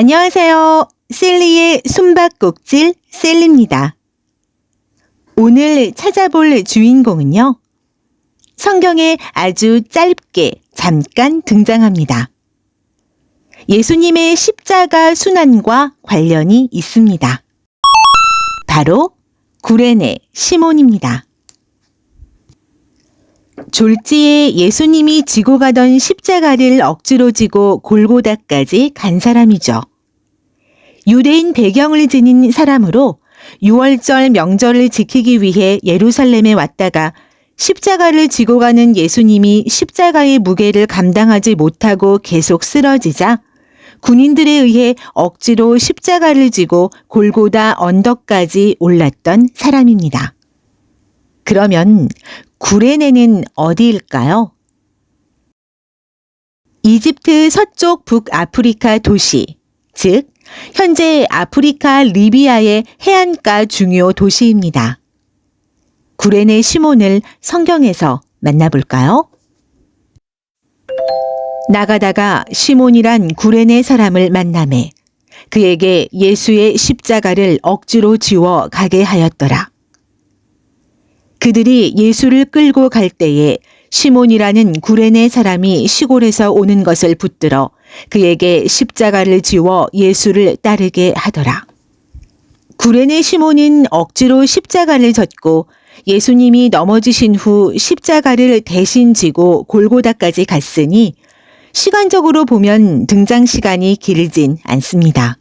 안녕하세요. 셀리의 숨바꼭질 셀리입니다. 오늘 찾아볼 주인공은요. 성경에 아주 짧게 잠깐 등장합니다. 예수님의 십자가 순환과 관련이 있습니다. 바로 구레네 시몬입니다. 졸지에 예수님이 지고 가던 십자가를 억지로 지고 골고다까지 간 사람이죠. 유대인 배경을 지닌 사람으로 6월절 명절을 지키기 위해 예루살렘에 왔다가 십자가를 지고 가는 예수님이 십자가의 무게를 감당하지 못하고 계속 쓰러지자 군인들에 의해 억지로 십자가를 지고 골고다 언덕까지 올랐던 사람입니다. 그러면 구레네는 어디일까요? 이집트 서쪽 북아프리카 도시, 즉, 현재 아프리카 리비아의 해안가 중요 도시입니다. 구레네 시몬을 성경에서 만나볼까요? 나가다가 시몬이란 구레네 사람을 만남에 그에게 예수의 십자가를 억지로 지워 가게 하였더라. 그들이 예수를 끌고 갈 때에 시몬이라는 구레네 사람이 시골에서 오는 것을 붙들어 그에게 십자가를 지워 예수를 따르게 하더라. 구레네 시몬은 억지로 십자가를 졌고 예수님이 넘어지신 후 십자가를 대신 지고 골고다까지 갔으니 시간적으로 보면 등장 시간이 길진 않습니다.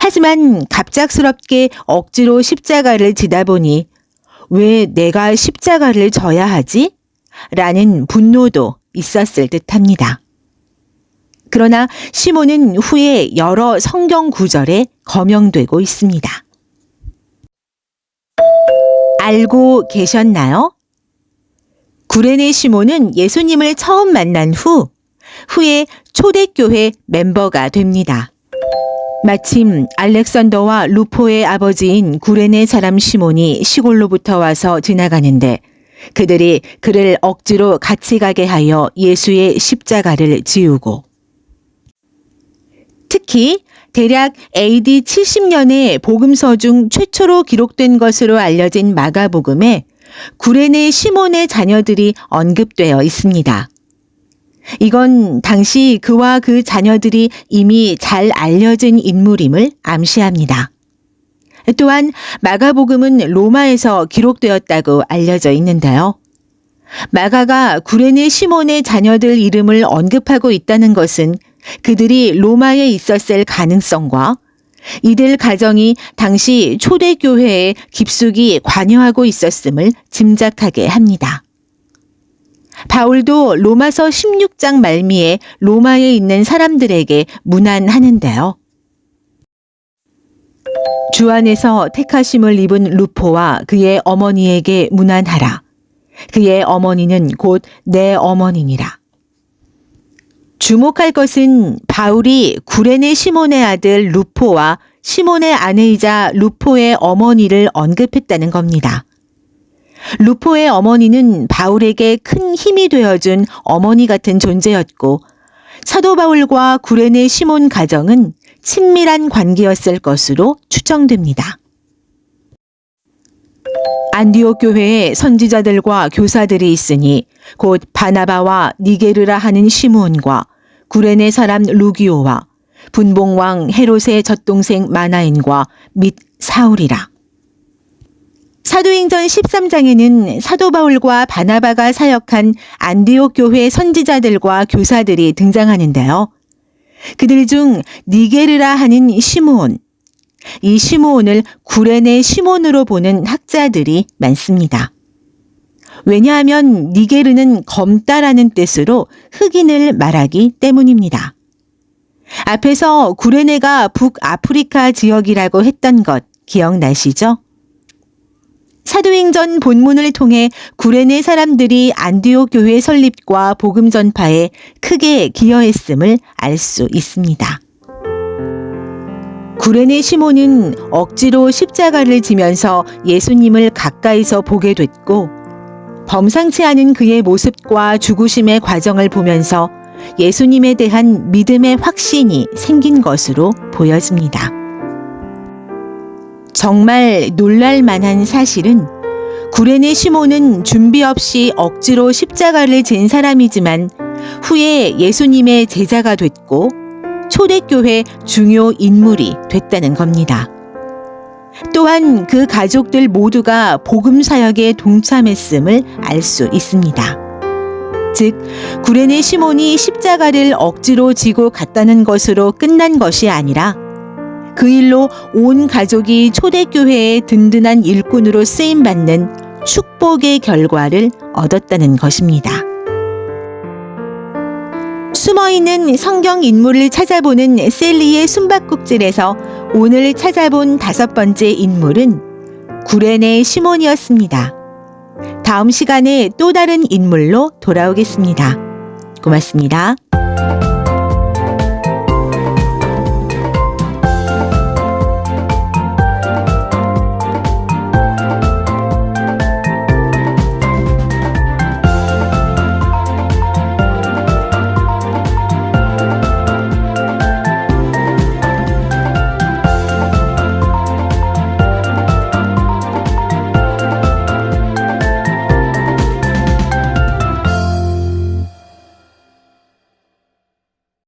하지만 갑작스럽게 억지로 십자가를 지다 보니 왜 내가 십자가를 져야 하지? 라는 분노도 있었을 듯 합니다. 그러나 시몬은 후에 여러 성경 구절에 거명되고 있습니다. 알고 계셨나요? 구레네 시몬은 예수님을 처음 만난 후, 후에 초대교회 멤버가 됩니다. 마침 알렉산더와 루포의 아버지인 구레네 사람 시몬이 시골로부터 와서 지나가는데 그들이 그를 억지로 같이 가게 하여 예수의 십자가를 지우고 특히 대략 AD 70년에 복음서 중 최초로 기록된 것으로 알려진 마가복음에 구레네 시몬의 자녀들이 언급되어 있습니다. 이건 당시 그와 그 자녀들이 이미 잘 알려진 인물임을 암시합니다. 또한 마가복음은 로마에서 기록되었다고 알려져 있는데요. 마가가 구레네 시몬의 자녀들 이름을 언급하고 있다는 것은 그들이 로마에 있었을 가능성과 이들 가정이 당시 초대교회에 깊숙이 관여하고 있었음을 짐작하게 합니다. 바울도 로마서 16장 말미에 로마에 있는 사람들에게 문안하는데요. 주 안에서 택하심을 입은 루포와 그의 어머니에게 문안하라. 그의 어머니는 곧 내 어머니니라. 주목할 것은 바울이 구레네 시몬의 아들 루포와 시몬의 아내이자 루포의 어머니를 언급했다는 겁니다. 루포의 어머니는 바울에게 큰 힘이 되어준 어머니 같은 존재였고 사도 바울과 구레네 시몬 가정은 친밀한 관계였을 것으로 추정됩니다. 안디옥 교회에 선지자들과 교사들이 있으니 곧 바나바와 니게르라 하는 시므온과 구레네 사람 루기오와 분봉왕 헤롯의 젖동생 마나인과 및 사울이라. 사도행전 13장에는 사도 바울과 바나바가 사역한 안디옥 교회 선지자들과 교사들이 등장하는데요. 그들 중 니게르라 하는 시므온, 이 시므온을 구레네 시몬으로 보는 학자들이 많습니다. 왜냐하면 니게르는 검다라는 뜻으로 흑인을 말하기 때문입니다. 앞에서 구레네가 북아프리카 지역이라고 했던 것 기억나시죠? 사도행전 본문을 통해 구레네 사람들이 안디옥 교회 설립과 복음 전파에 크게 기여했음을 알 수 있습니다. 구레네 시몬은 억지로 십자가를 지면서 예수님을 가까이서 보게 됐고 범상치 않은 그의 모습과 죽으심의 과정을 보면서 예수님에 대한 믿음의 확신이 생긴 것으로 보여집니다. 정말 놀랄 만한 사실은 구레네 시몬은 준비 없이 억지로 십자가를 진 사람이지만 후에 예수님의 제자가 됐고 초대교회 중요 인물이 됐다는 겁니다. 또한 그 가족들 모두가 복음 사역에 동참했음을 알 수 있습니다. 즉, 구레네 시몬이 십자가를 억지로 지고 갔다는 것으로 끝난 것이 아니라 그 일로 온 가족이 초대교회의 든든한 일꾼으로 쓰임 받는 축복의 결과를 얻었다는 것입니다. 숨어 있는 성경 인물을 찾아보는 셀리의 숨바꼭질에서 오늘 찾아본 다섯 번째 인물은 구레네 시몬이었습니다. 다음 시간에 또 다른 인물로 돌아오겠습니다. 고맙습니다.